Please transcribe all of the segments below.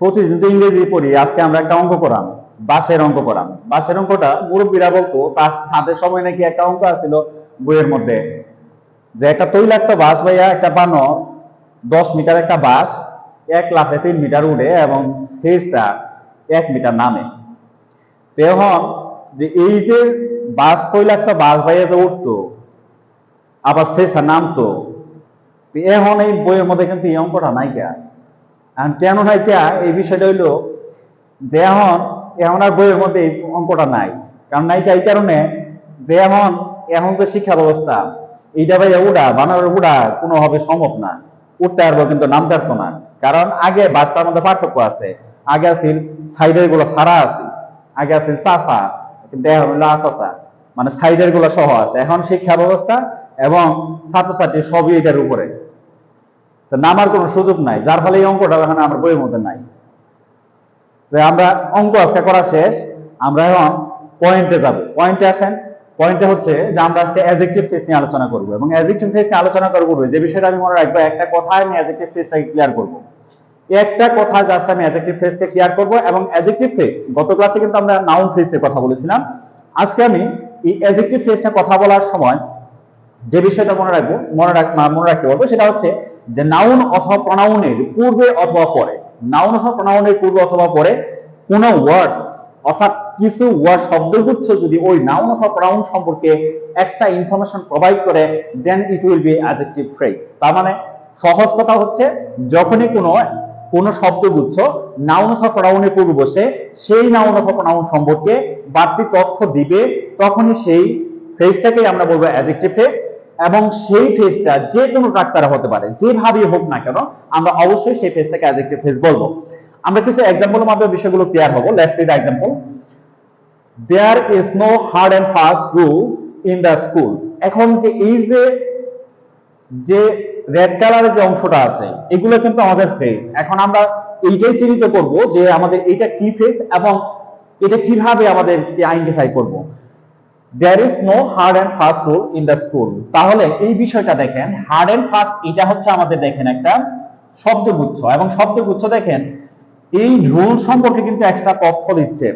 প্রতিদিন তো ইংরেজি পড়ি, আজকে আমরা একটা অঙ্ক করাম বাসের অঙ্ক করাম। বাসের অঙ্কটা মুরব্বীরা বলতো, তার সাথে সময় নাকি একটা অঙ্ক আছিল বইয়ের মধ্যে, যে একটা তৈলাক্ত বাস ভাইয়া একটা বানো দশ মিটার একটা বাস এক লাফে তিন মিটার উঠে এবং স্থিরসা এক মিটার নামে। তখন যে এই যে বাস তৈলাক্ত বাস ভাইয়া যে উঠতো, আবার শেষা নামতো এখন এই বইয়ের মধ্যে কিন্তু এই অঙ্কটা নাই নাইকা কেন নাইকা এই বিষয়টা হইল যে এখন এখন আর বইয়ের মধ্যে অঙ্কটা নাই। কারণ নাইকা এই কারণে যে এখন এখন তো শিক্ষা ব্যবস্থা, এইটা ভাইয়া উড়া বানানোর উড়া কোনোভাবে সম্ভব না। উঠতে পারব কিন্তু নামতে পারতো না। কারণ আগে বাসটার মধ্যে পার্থক্য আছে। আগে আছিল সাইডেরগুলো সারা আছে। আগে আছিল চাষা আচাচা। মানে সাইডেরগুলো সহ আছে। এখন শিক্ষা ব্যবস্থা এবং ছাত্রছাত্রী সবই এটার উপরে। নামার কোনো সুযোগ নাই, যার ফলে এই অঙ্কটা এখানে আমার বইয়ের মধ্যে নাই। আমরা অঙ্ক আজকে করা শেষ, আমরা এখন পয়েন্টে যাব। পয়েন্টে আসেন পয়েন্টে হচ্ছে যে আমরা আজকে অ্যাজেক্টিভ ফেস নিয়ে আলোচনা করব এবং অ্যাজেক্টিভ ফেস নিয়ে আলোচনা করব যে বিষয়টা আমি মনে রাখব, একটা কথায় আমি অ্যাজেক্টিভ ফেসটাকে ক্লিয়ার করব। একটা কথা জাস্ট আমি অ্যাজেক্টিভ ফেসকে ক্লিয়ার করব এবং অ্যাজেক্টিভ ফেস গত ক্লাসে কিন্তু আমরা নাউন ফেসের কথা বলেছিলাম। আজকে আমি এই অ্যাজেক্টিভ ফেস নিয়ে কথা বলার সময় যে বিষয়টা মনে রাখব, মনে রাখ মনে রাখতে বলব সেটা হচ্ছে যে নাউন অথবা প্রনাউনের পূর্বে অথবা পরে। নাউন অথবা প্রনাউনের পূর্বে অথবা পরে কোন ওয়ার্ডস অর্থাৎ কিছু ওয়ার্ড শব্দগুচ্ছ যদি ওই নাউন অথবা প্রনাউন সম্পর্কে এক্সট্রা ইনফরমেশন প্রোভাইড করে দেন it will be adjective phrase তার মানে সহজ কথা হচ্ছে, যখনই কোনো, কোন শব্দগুচ্ছ নাউন অথবা প্রনাউনের পূর্বে বসে, সেই নাউন অথবা প্রনাউন সম্পর্কে বাড়তি তথ্য দিবে, তখনই সেই ফ্রেজটাকেই আমরা বলব অ্যাডজেক্টিভ ফ্রেজ এবং সেই ফেজটা যে কোনো ট্রাকচারে হতে পারে, যেভাবেই হোক না কেন, আমরা অবশ্যই সেই ফেজটাকে অ্যাডজেক্টিভ ফেজ বলব। আমরা কিছু এক্সাম্পলের মাধ্যমে বিষয়গুলো ক্লিয়ার হব। Let's see the example there is no hard and fast rule in the school এখন যে এই যে যে রেড কালারের যে অংশটা আছে, এগুলো কিন্তু আমাদের ফেস এখন আমরা এইটাই চিহ্নিত করব যে আমাদের এটা কি ফেস এবং এটা কীভাবে আমাদেরকে আইডেন্টিফাই করব। There is no hard and fast rule in the school তাহলে এই বিষয়টা দেখেন হার্ড এন্ড ফাস্ট এটা হচ্ছে আমাদের দেখেন একটা শব্দগুচ্ছ। এবং শব্দগুচ্ছ দেখেন, এই রুল সম্পর্কে কিন্তু এক্সট্রা তথ্য দিচ্ছে।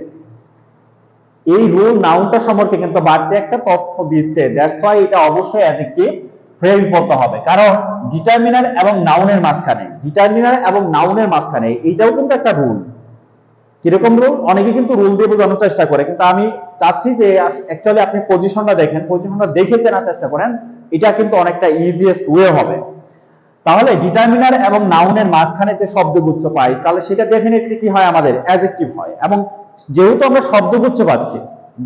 এই রুল নাউনটা সম্পর্কে কিন্তু বাড়তি একটা তথ্য দিচ্ছে। দ্যাটস ওয়াই এটা অবশ্যই অ্যাডজেক্টিভ ফ্রেজ বলতে হবে। কারণ ডিটারমিনার এবং নাউনের মাঝখানে ডিটারমিনার এবং নাউনের মাঝখানে এইটাও কিন্তু একটা রুল কীরকম রুল অনেকে কিন্তু রুল দিয়ে বোঝানোর চেষ্টা করে, কিন্তু আমি চাচ্ছি যে অ্যাকচুয়ালি আপনি পজিশনটা দেখেন পজিশনটা দেখে চেনার চেষ্টা করেন, এটা কিন্তু অনেকটা ইজিয়েস্ট ওয়ে হবে। তাহলে ডিটারমিনার এবং নাউনের মাঝখানে যে শব্দগুচ্ছ পাই, তাহলে সেটা ডেফিনেটলি কি হয় আমাদের? অ্যাডজেক্টিভ হয়। এবং যেহেতু আমরা শব্দগুচ্ছ পাচ্ছি,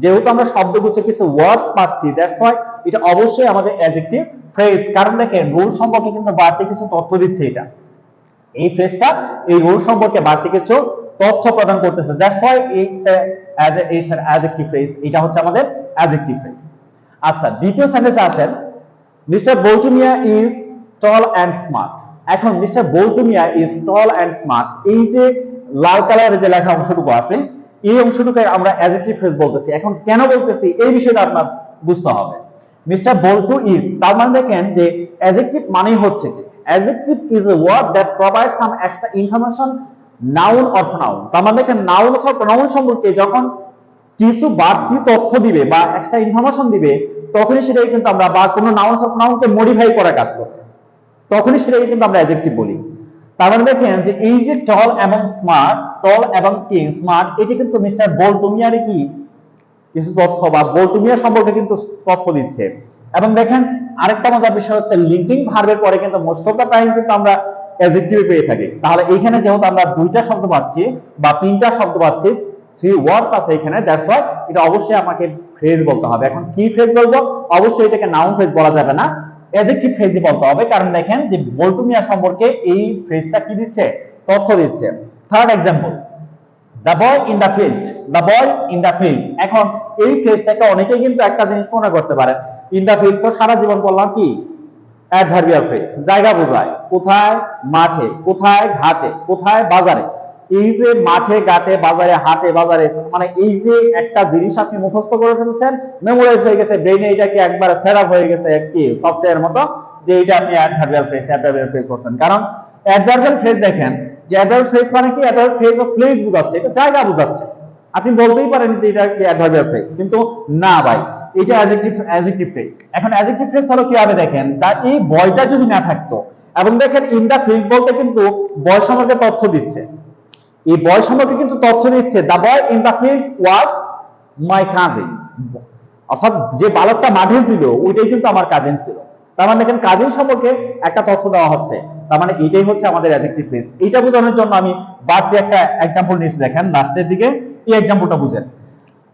যেহেতু আমরা শব্দগুচ্ছ কিছু ওয়ার্ডস পাচ্ছি দ্যাটস ওয়াই এটা অবশ্যই আমাদের অ্যাডজেক্টিভ ফ্রেজ কারণ দেখেন রুল সম্পর্কে কিন্তু বাড়তি কিছু তথ্য দিচ্ছে এটা। এই ফ্রেজটা এই রুল সম্পর্কে বাড়তি কিছু তথ্য প্রদান করতেছে। That's why it's as phrase এটা হচ্ছে আমাদের ফ্রেজ আচ্ছা দ্বিতীয় সেন্টেন্সে আসেন mister Boutumia is tall and smart এখন mister Boutumia is tall and smart এই যে লাল কালারের যে লেখা অংশটুকু আছে, এই আমরা অ্যাডজেক্টিভ ফ্রেজ বলতেছি। এখন কেন বলতেছি? এই বিষয়টা আপনার বুঝতে হবে। মিস্টার বল্টু ইজ তার মানে দেখেন যে অ্যাডজেক্টিভ মানেই হচ্ছে কি? Adjective is a word that provide some extra information noun or pronoun তার মানে দেখেন নাউন অথবা প্রনাউন সম্পর্কে যখন কিছু বাড়তি তথ্য দিবে বা এক্সট্রা ইনফরমেশন দিবে, তখনই সেটাকে কিন্তু আমরা বা কোনো নাউন অথবা প্রনাউনকে মডিফাই করার কাজ করবে। তখনই সেটাকে কিন্তু আমরা অ্যাডজেক্টিভ বলি। তার মানে দেখেন যে এই যে টল এবং স্মার্ট টল এবং কি স্মার্ট এটি কিন্তু মিস্টার বোল্টুমিয়ারে কি? কিছু তথ্য বা বোল্টুমিয়া সম্পর্কে কিন্তু তথ্য দিচ্ছে। এবং দেখেন আরেকটা মজার বিষয় হচ্ছে লিঙ্কিং ভার্বের পরে কিন্তু মোস্ট অফ দ্য টাইম কিন্তু আমরা অ্যাডজেক্টিভ পেয়ে থাকি। তাহলে এইখানে যেহেতু আমরা দুইটা শব্দ পাচ্ছি বা তিনটা শব্দ পাচ্ছি থ্রি ওয়ার্ডস আছে এখানে দ্যাটস ওয়াই এটা অবশ্যই আমাকে ফ্রেজ বলতে হবে। এখন কি ফ্রেজ বলব? অবশ্যই এটাকে নাউন ফ্রেজ বলা যাবে না। অ্যাডজেক্টিভ ফ্রেজই বলতে হবে। কারণ দেখেন যে বল্টুমিয়া সম্পর্কে এই ফ্রেজটা কি দিচ্ছে? তথ্য দিচ্ছে। Third example the boy in the field the boy in the field এখন এই ফ্রেজটাকে অনেকেই কিন্তু একটা জিনিস মনে করতে পারে। ইন দ্য ফিল্ড তো সারা জীবন বললাম কি? অ্যাডভার্বিয়াল ফ্রেজ জায়গা বোঝায়, কোথায় মাঠে, কোথায় ঘাটে, কোথায় বাজারে। এই যে মাঠে, ঘাটে, বাজারে, হাটে, বাজারে মানে এই যে একটা জিনিস আপনি মুখস্থ করে ফেলছেন মেমোরাইজ হয়ে গেছে এটা কি একবার সেট হয়ে গেছে কি সফটওয়্যার মতো, যে এটা আপনি অ্যাডভার্বিয়াল ফ্রেজ অ্যাডভার্বিয়াল ফ্রেজ করছেন। কারণ অ্যাডভার্বিয়াল ফ্রেজ দেখেন, যে অ্যাডভার্ব ফ্রেজ মানে কি? অ্যাডভার্ব ফ্রেজ অফ প্লেস বোঝাচ্ছে, এটা জায়গা বোঝাচ্ছে। আপনি বলতেই পারেন যে এটা কি অ্যাডভার্ব ফ্রেজ কিন্তু না ভাই। এটা অ্যাডজেক্টিভ অ্যাডজেক্টিভ ফ্রেজ এখন অ্যাডজেক্টিভ ফ্রেজ হলো কীভাবে দেখেন? তা এই বয়টা যদি না থাকতো, এবং দেখেন ইন দা ফিল্ড বলতে কিন্তু বয় সম্পর্কে তথ্য দিচ্ছে। এই বয় সম্পর্কে কিন্তু তথ্য দিচ্ছে the boy in the field was my cousin অর্থাৎ যে বালকটা মাঠে ছিল, ওইটাই কিন্তু আমার কাজিন ছিল। তার মানে দেখেন কাজিন সম্পর্কে একটা তথ্য দেওয়া হচ্ছে। তার মানে এটাই হচ্ছে আমাদের অ্যাডজেক্টিভ ফ্রেজ এইটা বোঝানোর জন্য আমি দিয়ে একটা এক্সাম্পল নিয়েছি। দেখেন লাস্টের দিকে এই এক্সাম্পলটা বুঝেন।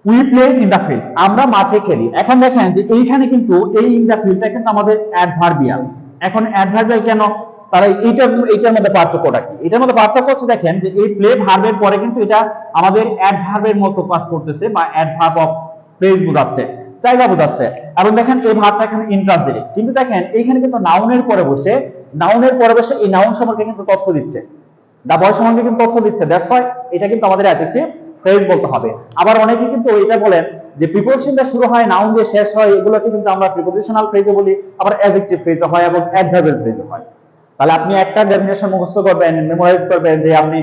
We play in the field আমরা মাঠে খেলি। এখন দেখেন যে এইখানে কিন্তু এই ইন দা ফিল্ডটা কিন্তু আমাদের অ্যাডভার্বিয়াল এখন অ্যাডভার্বিয়াল কেন? তারা এইটার এইটার মধ্যে পার্থক্যটা কি? এটার মধ্যে পার্থক্য হচ্ছে দেখেন যে এই প্লে ভার্বের পরে কিন্তু এটা আমাদের অ্যাডভার্বের মতো কাজ করতেছে বা অ্যাডভার্ব অফ ফ্রেজ বোঝাচ্ছে, জায়গা বোঝাচ্ছে। এবং দেখেন এই ভার্বটা এখানে ইনট্রানজিটিভ কিন্তু দেখেন এইখানে কিন্তু নাউনের পরে বসে নাউনের পরে বসে এই নাউন সম্পর্কে কিন্তু তথ্য দিচ্ছে। দা বয় সম্পর্কে কিন্তু তথ্য দিচ্ছে। দ্যাটস ওয়াই এটা কিন্তু আমাদের অ্যাডজেক্টিভ ফ্রেজ বলতে হবে। আবার অনেকে কিন্তু এটা বলেন যে প্রিপোজিশন দিয়ে শুরু হয় নাউন দিয়ে শেষ হয়, এগুলোকে কিন্তু আমরা প্রিপোজিশনাল ফ্রেজে বলি, আবার অ্যাডজেক্টিভ ফ্রেজে হয় এবং অ্যাডভার্বিয়াল ফ্রেজে হয়। তাহলে আপনি একটা ডেফিনেশন মুখস্থ করবেন মেমোরাইজ করবেন যে আপনি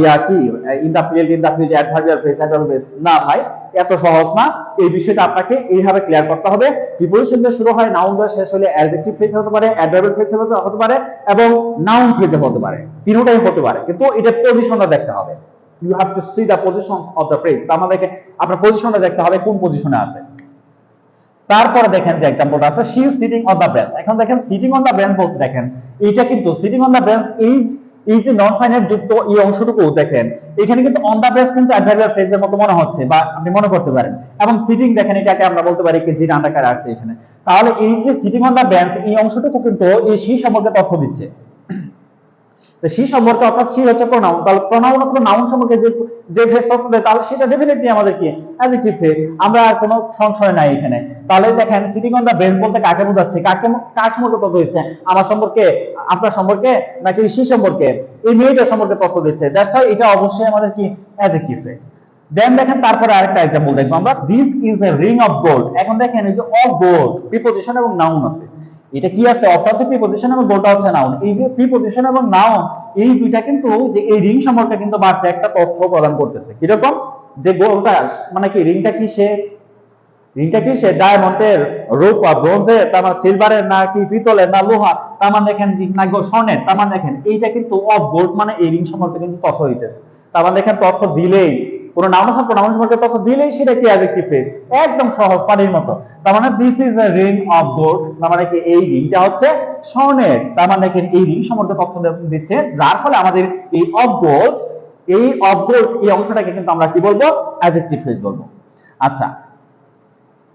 ইয়া কি? In the field in the field adverbial phrase adverbial phrase না ভাই, এত সহজ না। এই বিষয়টা আপনাকে এইভাবে ক্লিয়ার করতে হবে। প্রিপোজিশন দিয়ে শুরু হয় নাউন দিয়ে শেষ হলে অ্যাডজেক্টিভ ফ্রেজ হতে পারে অ্যাডভার্বিয়াল ফ্রেজ হতে পারে, এবং নাউন ফ্রেজে হতে পারে। তিনটাই হতে পারে, কিন্তু এটা পজিশনটা দেখতে হবে। You have to see the position of the phrase মানে আপনার পজিশনটা দেখতে হবে কোন পজিশনে আছে। তারপরে দেখেন যে এক্সাম্পলটা আছে she sitting on the bench এখন দেখেন সিটিং অন দা বেঞ্চ বলতে দেখেন এইটা কিন্তু sitting on the bench is এই যে নন ফাইনাইট যুক্ত এই অংশটুকু দেখেন। এখানে কিন্তু অন দা বেঞ্চ কিন্তু অ্যাডভার্বিয়াল ফ্রেজের মতো মনে হচ্ছে বা আপনি মনে করতে পারেন। এবং সিটিং দেখেন, এটাকে আমরা বলতে পারি কি জিন আন্ডাকার আসছে এখানে। তাহলে এই যে সিটিং অন দা বেঞ্চ এই অংশটুকু কিন্তু এই শি সম্পর্কে তথ্য দিচ্ছে। তো সি সম্পর্কে অর্থাৎ সি হচ্ছে প্রোনাউন তাহলে প্রোনাউন অথবা নাউন সম্পর্কে যে যে ফ্রেজ তথ্য দেয়, তাহলে সেটা ডেফিনেটলি আমাদের কি অ্যাডজেক্টিভ ফ্রেজ আমরা আর কোনো সংশয় নাই এখানে। তাহলে দেখেন সিটিং অন দা বেঞ্চ বলতে কাকে বোঝাচ্ছে? কাকে কার সম্পর্কে তথ্য দিচ্ছে? আমার সম্পর্কে, আপনার সম্পর্কে, নাকি সি সম্পর্কে? এই মেয়েটার সম্পর্কে তথ্য দিচ্ছে। দ্যাটস হোয়াই এটা অবশ্যই আমাদের কি? অ্যাডজেক্টিভ ফ্রেজ দেন দেখেন, তারপরে আরেকটা এক্সাম্পল দেখব আমরা। This is a ring of gold এখন দেখেন, এই যে অফ গোল্ড প্রিপোজিশন এবং নাউন আছে। এটা কি আছে? অফটা হচ্ছে প্রিপোজিশন এবং গোলটা হচ্ছে নাউন এই যে প্রিপোজিশন এবং নাউন এই দুইটা কিন্তু যে এই রিং সম্পর্কে কিন্তু বাড়তে একটা তথ্য প্রদান করতেছে। কীরকম? যে গোলটা মানে কি রিংটা কি সে রিংটা কি সে ডায়মন্ডের রূপা ব্রোঞ্জের তার মানে সিলভারের না কি পিতলের, না লোহা তার মানে দেখেন না স্বর্ণের, তার মানে দেখেন এইটা কিন্তু অফ গোল্ড মানে এই রিং সম্পর্কে কিন্তু তথ্য হইতেছে তার মানে দেখেন তথ্য দিলেই কোনো নাউন অথবা প্রোনাউন সম্পর্কে তথ্য দিলেই সেটা কি অ্যাডজেক্টিভ ফ্রেজ একদম সহজ, পানির মতো। তার মানে this is a ring of gold তার মানে কি এই রিংটা হচ্ছে স্বর্ণের। তার মানে কি এই রিং সম্পর্কে তথ্য দিচ্ছে, যার ফলে আমাদের এই অফ গোল্ড এই অফ গোল্ড এই অংশটাকে কিন্তু আমরা কি বলব? অ্যাডজেক্টিভ ফ্রেজ বলব। আচ্ছা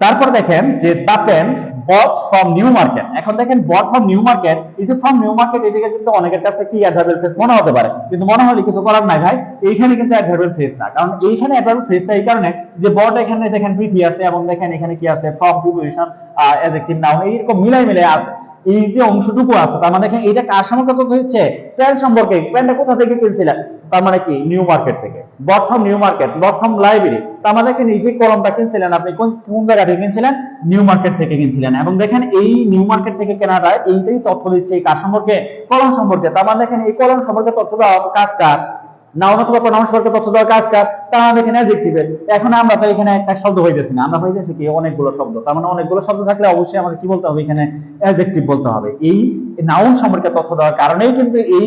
তারপর দেখেন যে the pen bought from New Market এখন দেখেন বট ফ্রম নিউ মার্কেট এই যে ফ্রম নিউ মার্কেট এদিকে কিন্তু অনেকের কাছে কি অ্যাডভার্বিয়াল ফ্রেজ মনে হতে পারে। কিন্তু মনে হলে কিছু করার নাই ভাই, এইখানে কিন্তু অ্যাডভার্বিয়াল ফ্রেজ না। কারণ এইখানে অ্যাডভার্বিয়াল ফ্রেজটা এই কারণে যে বট এখানে দেখেন পৃথি আছে এবং দেখেন এখানে কি আছে ফ্রম প্রিপোজিশন অ্যাডজেক্টিভ নাউন এইরকম মিলাই মিলাই আছে। এই যে অংশটুকু আছে, তার মানে দেখেন এটা কার সম্পর্কে দিচ্ছে প্যান্ট সম্পর্কে। প্যান্টটা কোথা থেকে কিনছিলেন? তার মানে কি? নিউ মার্কেট থেকে। ফ্রম নিউ মার্কেট বর্থম লাইব্রেরি তো আমাদেরকে এই যে কলমটা কিনছিলেন আপনি, কোন কোন জায়গা থেকে কিনছিলেন? নিউ মার্কেট থেকে কিনছিলেন। এবং দেখেন এই নিউ মার্কেট থেকে কেনাটা, এইটাই তথ্য দিচ্ছে এই কার সম্পর্কে, কলম সম্পর্কে। তো আমাদের দেখেন এই কলম সম্পর্কে তথ্য দেওয়া কাজ কার? নাউন অথবা প্রোনাউন সম্পর্কে তথ্য দেওয়ার কাজ কার তার মানে এখানে অ্যাডজেক্টিভের এখন আমরা তো এখানে একটা শব্দ হইতেছি না। আমরা হইতেছি কি অনেকগুলো শব্দ। তার মানে অনেকগুলো শব্দ থাকলে অবশ্যই আমাদের কি বলতে হবে? এখানে অ্যাডজেক্টিভ বলতে হবে। এই নাউন সম্পর্কে তথ্য দেওয়ার কারণেই কিন্তু এই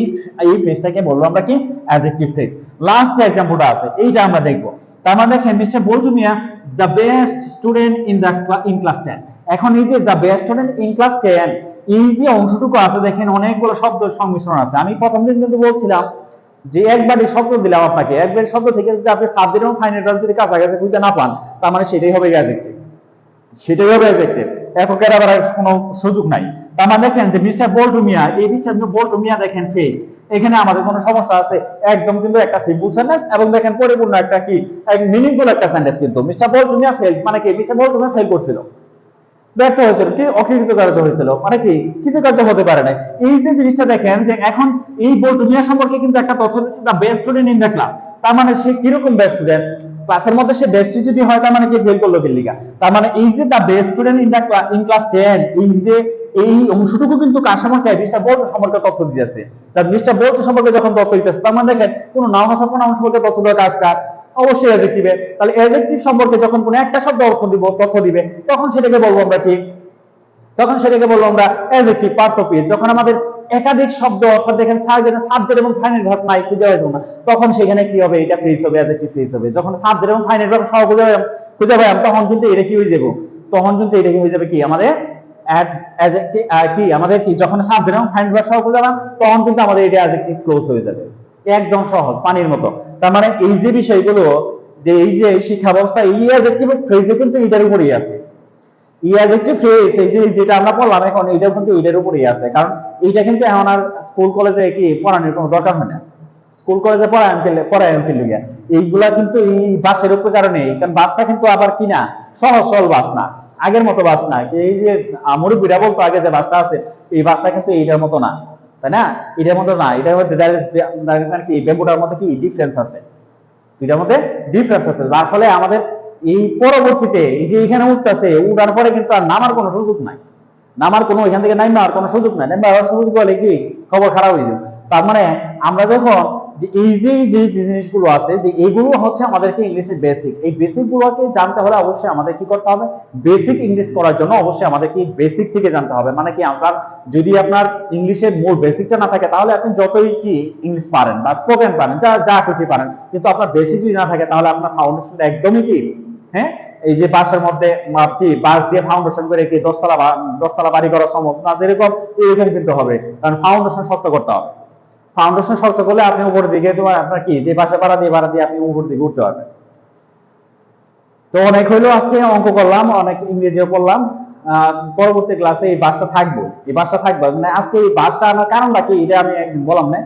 এই ফ্রেজটাকে বলব আমরা কি? অ্যাডজেক্টিভ ফ্রেজ লাস্ট যে এক্সাম্পলটা আছে, এইটা আমরা দেখব। তার মানে দেখেন mister Boltu Mia the best student in the in class ten এখন এই যে the best student in class ten এই যে অংশটুকু আছে, দেখেন অনেকগুলো শব্দের সংমিশ্রণ আছে। আমি প্রথম দিন কিন্তু বলছিলাম যে একবারই শব্দ দিলাম আপনাকে, একবার শব্দ থেকে যদি আপনি সাবজেক্ট এবং ফাইনাল যদি কাছাকাছি খুঁজে না পান, তার মানে সেটাই হবে অ্যাডজেক্টিভ সেটাই হবে অ্যাডজেক্টিভ এককের আবার কোনো সুযোগ নাই। তার মানে দেখেন যে মিস্টার বল্টুমিয়া, এই মিস্টার বল্টু মিয়া দেখেন ফেক এখানে আমাদের কোনো সমস্যা আছে, একদম কিন্তু একটা সিম্পল সেন্টেন্স এবং দেখেন পরিপূর্ণ একটা কি, এক মিনিংফুল একটা সেন্টেন্স কিন্তু। মিস্টার বল্টুমিয়া ফেল মানে কি? মিস্টার বল্টুমিয়া ফেল করছিল। ব্যর্থ হয়েছিল, কি অকৃতকার্য হয়েছিল? মানে কি? কৃতকার্য হতে পারে না এই যে জিনিসটা দেখেন যে এখন এই বল্টু মিয়া সম্পর্কে কিন্তু একটা তথ্য দিচ্ছে the best student in the class তার মানে সে কীরকম বেস্ট স্টুডেন্ট ক্লাসের মধ্যে সে বেস্ট যদি হয়, তার মানে কি ফেল করল লিগা তার মানে এই যে the best student in the in class 10 এই যে এই অংশটুকু কিন্তু কার সম্পর্কে মিস্টার বোল্ট সম্পর্কে তথ্য দিতেছে তার মিস্টার বোল্ট সম্পর্কে যখন তথ্য দিতেছে, তার মানে দেখেন কোনো নাউন অথবা প্রোনাউন সম্পর্কে তথ্য দেওয়ার কাজ কার? অবশ্যই অ্যাডজেক্টিভে তাহলে অ্যাডজেক্টিভ সম্পর্কে যখন কোনো একটা শব্দ অর্থ দিব, তথ্য দিবে, তখন সেটাকে বলব আমরা কি? তখন সেটাকে বলব আমরা অ্যাডজেক্টিভ পার্টস অফ যখন আমাদের একাধিক শব্দ, অর্থাৎ দেখেন সাবজেক্ট সাবজেক্ট এবং ফাইনাল ভার্ব নাই, খুঁজে পাবো না। তখন সেখানে কি হবে? এটা ফ্রেজ হবে অ্যাডজেক্টিভ ফ্রেজ হবে। যখন সাবজেক্ট এবং ফাইনাল ভার্ব সহ খুঁজে পাবো খুঁজে পাবো তখন কিন্তু এটা কি হয়ে যাবে? তখন কিন্তু এটা কি হয়ে যাবে কি? আমাদের কি? আমাদের কি? যখন সাবজেক্ট এবং ফাইনাল ভার্ব সহ খুঁজে পাবো তখন কিন্তু আমাদের এটা অ্যাডজেক্টিভ ক্লোজ হয়ে যাবে। একদম সহজ, পানির মতো। তার মানে এই যে বিষয়গুলো, যে এই যে শিক্ষা ব্যবস্থা এই অ্যাডজেক্টিভ ফ্রেজে কিন্তু এটার উপরেই আছে। ইয়াজেক্টিভ ফ্রেজ এই যে যেটা আমরা পড়লাম এখন, এটাও কিন্তু এটার উপরেই আছে। কারণ এইটা কিন্তু এখন আর স্কুল কলেজে কি পড়ানোর কোনো দরকার হয় না। স্কুল কলেজে পড়ায় পেলে পড়ায় পেলে গিয়া এইগুলা কিন্তু এই বাসের উপর কারণে, কারণ বাসটা কিন্তু আবার কিনা সহজ, সরল বাস না। আগের মতো বাস না। এই যে মুরব্বীরা বলতো আগে যে বাসটা আছে, এই বাসটা কিন্তু এইটার মতো না। তাই না? এটার মধ্যে না এটার মধ্যে কি? বেম্বুটার মধ্যে কি? ডিফারেন্স আছে। দুইটার মধ্যে ডিফারেন্স আছে। যার ফলে আমাদের এই পরবর্তীতে, এই যে এখানে উঠতেছে, উঠার পরে কিন্তু আর নামার কোনো সুযোগ নাই। নামার কোনো, এখান থেকে নামার কোনো সুযোগ নাই। নামার সুযোগ বলে কি? খবর খারাপ হয়ে যাবে। তার মানে আমরা যখন যে এই যে যে জিনিসগুলো আছে, যে এগুলো হচ্ছে আমাদেরকে ইংলিশের বেসিক এই বেসিক গুলোকে জানতে হলে অবশ্যই আমাদের কি করতে হবে? বেসিক ইংলিশ করার জন্য অবশ্যই আমাদের কি বেসিক থেকে জানতে হবে। মানে কি আপনার, যদি আপনার ইংলিশের মূল বেসিকটা না থাকে, তাহলে আপনি যতই কি ইংলিশ পারেন বা স্পোকেন পারেন, যা যা খুশি পারেন, কিন্তু আপনার বেসিক যদি না থাকে, তাহলে আপনার ফাউন্ডেশনটা একদমই কি? হ্যাঁ? এই যে বাসের মধ্যে কি? বাস দিয়ে ফাউন্ডেশন করে কি দশতলা দশতলা বাড়ি করা সম্ভব? না, যেরকম এরকম কিন্তু হবে। কারণ ফাউন্ডেশন শক্ত করতে হবে। ফাউন্ডেশন শক্ত করলে আপনি উপর দিকে তোমার আপনার কি? যে বাসা ভাড়া দিয়ে ভাড়া দিয়ে আপনি উপর দিকে উঠতে পারবেন। তো অনেক হইল আজকে অঙ্ক করলাম অনেক ইংরেজিও আহ, পরবর্তী ক্লাসে এই বাসটা থাকব। এই বাসটা থাকবে মানে আজকে এই বাসটা আমার কারণটা কি? এটা আমি একদিন বললাম না।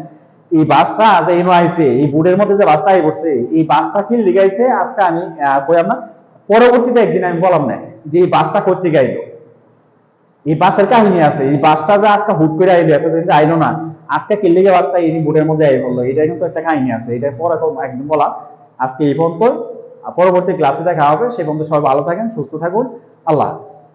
এই বাসটা এনো আইছে এই বোর্ডের মধ্যে যে বাসটা আই পড়ছে এই বাসটা কি লিগাইছে? আজকে আমি কইলাম না পরবর্তীতে একদিন আমি বললাম না যে এই বাসটা করতে গাইলো এই বাসের কাহিনী আছে। এই বাসটা যে আজকে হুট করে আইলো এতদিন আইলো না। আজকে কিল্লিগে বাসটা এই বোর্ডের মধ্যে আই বলল এটা কিন্তু একটা কাহিনী আছে। এটা পরে একদম বলা। আজকে এই পর্যন্ত পরবর্তী ক্লাসে দেখা হবে। সে পর্যন্ত সবাই ভালো থাকেন, সুস্থ থাকুন। আল্লাহ হাফিজ।